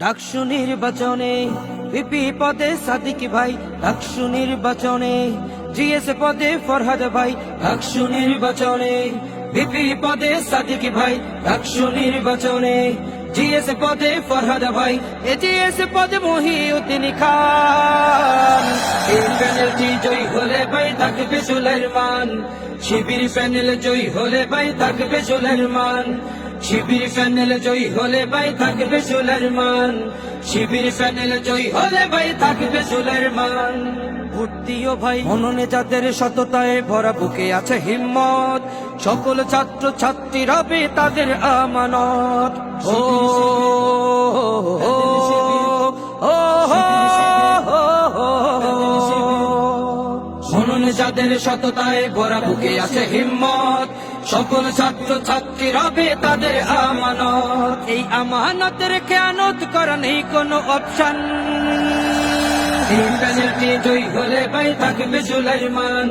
ডাকসু নির্বাচনে পিপি পদে সাদিক ভাই, ডাকসু নির্বাচনে জিএস পদে ফরহাদ ভাই, ডাকসু নির্বাচনে পিপি পদে সাদিক ভাই, ডাকসু নির্বাচনে জিএস পদে ফরহাদ ভাই এ জিএস পদে মহিউদ্দিন খান। এই প্যানেলটি জয়ী হলে ভাই থাকবে সুলেরমান শিবির প্যানেল জয়ী হলে ভাই থাকবে সুলেরমান শিবির প্যানেল জয়ী হলে ভাই থাকবে সোলার মান। শিবির প্যানেল জয়ী হলে ভাই থাকবে সুলেরমান ভর্তিও ভাই মননে যাদের সততায় ভরা বুকে আছে হিম্মত সকল ছাত্র ছাত্রী রবে তাদের আমানত। ও, যাদের সততায় ভরা বুকে আছে হিম্মত সকল ছাত্র ছাত্রী রবে তাদের আমানত। এই আমানতের খেয়ানত করা নেই কোনো অপশন এই জয়ী হলে ভাই থাকবে সুলাইমান।